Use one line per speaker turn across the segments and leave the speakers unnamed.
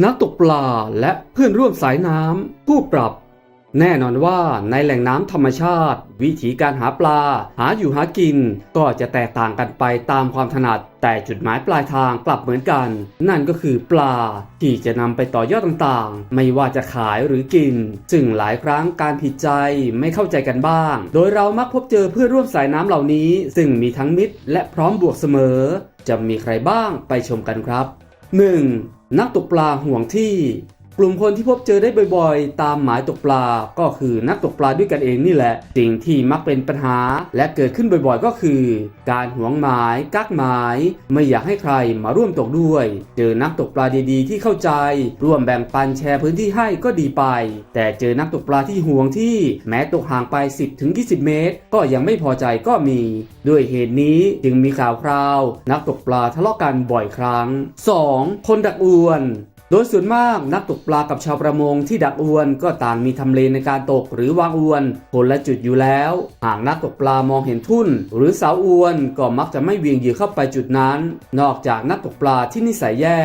นักตกปลาและเพื่อนร่วมสายน้ำผู้ปรับ แน่นอนว่าในแหล่งน้ำธรรมชาติ วิธีการหาปลา หาอยู่หากิน ก็จะแตกต่างกันไปตามความถนัด แต่จุดหมายปลายทางกลับเหมือนกัน นั่นก็คือปลา ที่จะนำไปต่อยอดต่างๆ ไม่ว่าจะขายหรือกิน ซึ่งหลายครั้งการผิดใจไม่เข้าใจกันบ้าง โดยเรามักพบเจอเพื่อนร่วมสายน้ำเหล่านี้ ซึ่งมีทั้งมิตร และพร้อมบวกเสมอ จะมีใครบ้างไปชมกันครับ 1. นักตกปลาห่วงที่ กลุ่มคนที่พบเจอได้บ่อยๆ ตามหมายตกปลา ก็คือนักตกปลาด้วยกันเองนี่แหละ สิ่งที่มักเป็นปัญหา และเกิดขึ้นบ่อยๆ ก็คือ การหวงหมายกักหมาย ไม่อยากให้ใครมาร่วมตกด้วย เจอนักตกปลาดีๆ ที่เข้าใจ ร่วมแบ่งปันแชร์พื้นที่ให้ก็ดีไป แต่เจอนักตกปลาที่ห่วงที่แม้ตกห่างไป 10-20 เมตร ก็ยังไม่พอใจก็มี ด้วยเหตุนี้จึงมีข่าวคราว นักตกปลาทะเลาะกันบ่อยครั้ง 2. คนดักอวน โดยส่วนมากนักตกปลากับชาวประมงที่ดักอวนก็ต่างมีทำเลในการตกหรือวางอวนคนละจุดอยู่แล้ว หากนักตกปลามองเห็นทุ่น หรือเสาอวนก็มักจะไม่เวียงเหยื่อเข้าไปจุดนั้น นอกจากนักตกปลาที่นิสัยแย่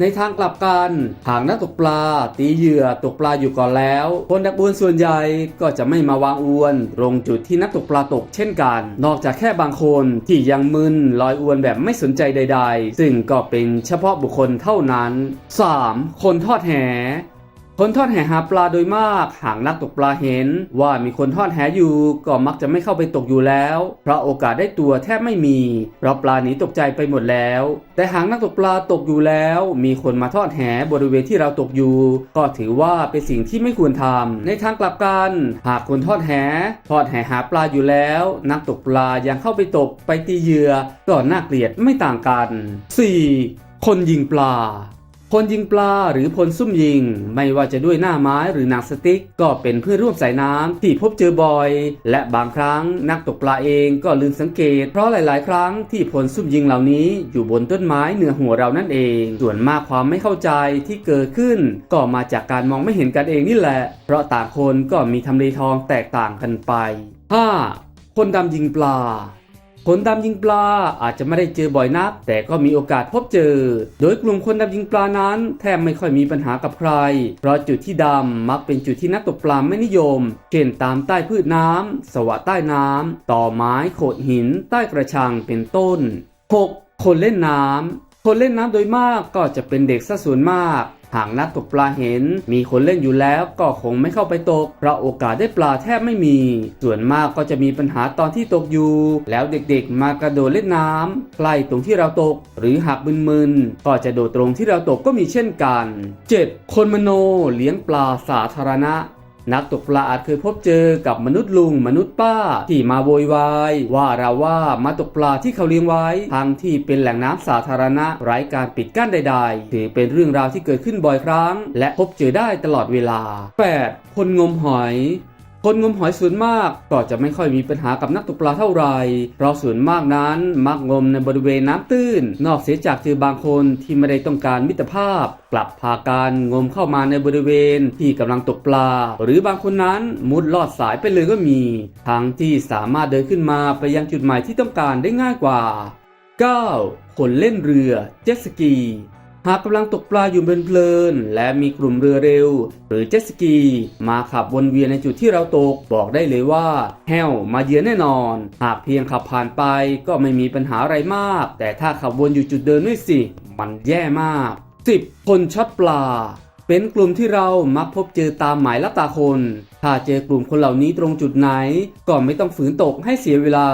ในทางกลับกันหากนักตกปลา ตีเหยื่อตกปลาอยู่ก่อนแล้ว คนดักอวนส่วนใหญ่ก็จะไม่มาวางอวนตรงจุดที่นักตกปลาตกเช่นกัน นอกจากแค่บางคนที่ยังมึนลอยอวนแบบไม่สนใจใด ๆ ซึ่งก็เป็นเฉพาะบุคคลเท่านั้น 3. คนทอดแห คนทอดแหหาปลาโดยมาก หากนักตกปลาเห็น ว่ามีคนทอดแหอยู่ก็มักจะไม่เข้าไปตกอยู่แล้ว เพราะโอกาสได้ตัวแทบไม่มีเพราะปลาหนีตกใจไปหมดแล้ว แต่หากนักตกปลาตกอยู่แล้ว มีคนมาทอดแหบริเวณที่เราตกอยู่ ก็ถือว่าเป็นสิ่งที่ไม่ควรทำในทางกลับกัน หากคนทอดแหทอดแหหาปลาอยู่แล้ว นักตกปลายังเข้าไปตกไปตีเหยื่อก็น่าเกลียดไม่ต่างกัน 4. คนยิงปลา พลยิงปลาหรือพลซุ่มยิง ไม่ว่าจะด้วยหน้าไม้หรือหนังสติ๊ก ก็เป็นเพื่อนร่วมสายน้ำที่พบเจอบ่อย และบางครั้งนักตกปลาเองก็ลืมสังเกต เพราะหลาย ๆ ครั้งที่พลซุ่มยิงเหล่านี้อยู่บนต้นไม้เหนือหัวเรานั่นเอง ส่วนมากความไม่เข้าใจที่เกิดขึ้น ก็มาจากการมองไม่เห็นกันเองนี่แหละ เพราะต่างคนก็มีทำเลทองแตกต่างกันไป 5. คนดำยิงปลา คนดำยิงปลาอาจจะไม่ได้เจอบ่อยนัก แต่ก็มีโอกาสพบเจอ โดยกลุ่มคนดำยิงปลานั้น แทบไม่ค่อยมีปัญหากับใคร เพราะจุดที่ดำมักเป็นจุดที่นักตกปลาไม่นิยม เช่นตามใต้พืชน้ำสวะใต้น้ำต่อไม้โขดหิน ใต้กระชังเป็นต้น 6. คนเล่นน้ำคนเล่นน้ำโดยมากก็จะเป็นเด็กซะส่วนมาก หากนักตกปลาเห็น มีคนเล่นอยู่แล้วก็คงไม่เข้าไปตก เพราะโอกาสได้ปลาแทบไม่มี ส่วนมากก็จะมีปัญหาตอนที่ตกอยู่ แล้วเด็กๆ มากระโดดเล่นน้ำใกล้ตรงที่เราตก หรือหากมึนๆก็จะโดดตรงที่เราตกก็มีเช่นกัน 7. คนมโนเลี้ยงปลาสาธารณะ นักตกปลาอาจเคยพบเจอกับมนุษย์ลุงมนุษย์ป้า ที่มาโวยวายว่าเราว่ามาตกปลาที่เขาเลี้ยงไว้ทั้งที่เป็นแหล่งน้ำสาธารณะไร้การปิดกั้นใด ๆ ถือเป็นเรื่องราวที่เกิดขึ้นบ่อยครั้ง และพบเจอได้ตลอดเวลา 8. คนงมหอย คนงมหอยส่วนมากก็จะไม่ค่อยมีปัญหากับนักตกปลาเท่าไหร่ เพราะส่วนมากนั้นมักงมในบริเวณน้ำตื้น นอกเสียจากเจอบางคนที่ไม่ได้ต้องการมิตรภาพ กลับพาการงมเข้ามาในบริเวณที่กำลังตกปลา หรือบางคนนั้นมุดลอดสายไปเลยก็มี ทั้งที่สามารถเดินขึ้นมาไปยังจุดหมายที่ต้องการได้ง่ายกว่า 9. คนเล่นเรือเจ็ตสกี หากกำลังตกปลาอยู่เพลินๆและมีกลุ่มเรือเร็ว หรือเจ็ตสกี มาขับวนเวียนในจุดที่เราตกบอกได้เลยว่าแฮวมาเยือนแน่นอน หากเพียงขับผ่านไปก็ไม่มีปัญหาอะไรมาก แต่ถ้าขับวนอยู่จุดเดิมด้วยสิ มันแย่มาก 10. คนช็อตปลา เป็นกลุ่มที่เรามักพบเจอตามหมายลับตาคน ถ้าเจอกลุ่มคนเหล่านี้ตรงจุดไหน ก็ไม่ต้องฝืนตกให้เสียเวลา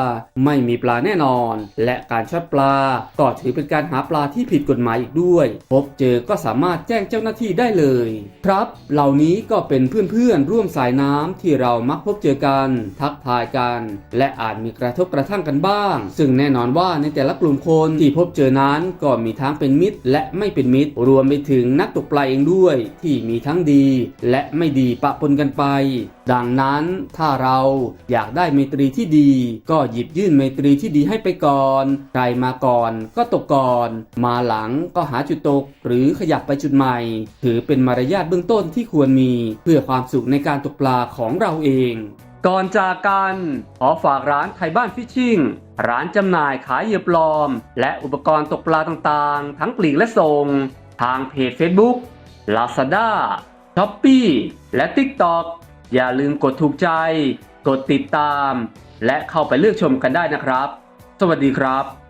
ไม่มีปลาแน่นอน และการช็อตปลาก็ถือเป็นการหาปลาที่ผิดกฎหมายอีกด้วย พบเจอก็สามารถแจ้งเจ้าหน้าที่ได้เลย ครับ เหล่านี้ก็เป็นเพื่อนๆร่วมสายน้ำที่เรามักพบเจอกัน ทักทายกัน และอาจมีกระทบกระทั่งกันบ้าง ซึ่งแน่นอนว่าในแต่ละกลุ่มคนที่พบเจอนั้นก็มีทั้งเป็นมิตร และไม่เป็นมิตร รวมไปถึงนักตกปลาเองด้วย ที่มีทั้งดี และไม่ดีปะปนกันไปดังนั้นถ้าเราอยากได้เมตรีที่ดี ก็หยิบยื่นเมตรีที่ดีให้ไปก่อน ใครมาก่อนก็ตกก่อน มาหลังก็หาจุดตก หรือขยับไปจุดใหม่ ถือเป็นมารยาทเบื้องต้นที่ควรมี เพื่อความสุขในการตกปลาของเราเอง ก่อนจากกัน ขอฝากร้านไทยบ้านฟิชชิ่งร้านจำหน่ายขายเหยื่อปลอม และอุปกรณ์ตกปลาต่างๆ ทั้งปลีกและส่ง ทางเพจ Facebook Lazada, Shopee และ TikTok อย่าลืมกดถูกใจ กดติดตาม และเข้าไปเลือกชมกันได้นะครับ สวัสดีครับ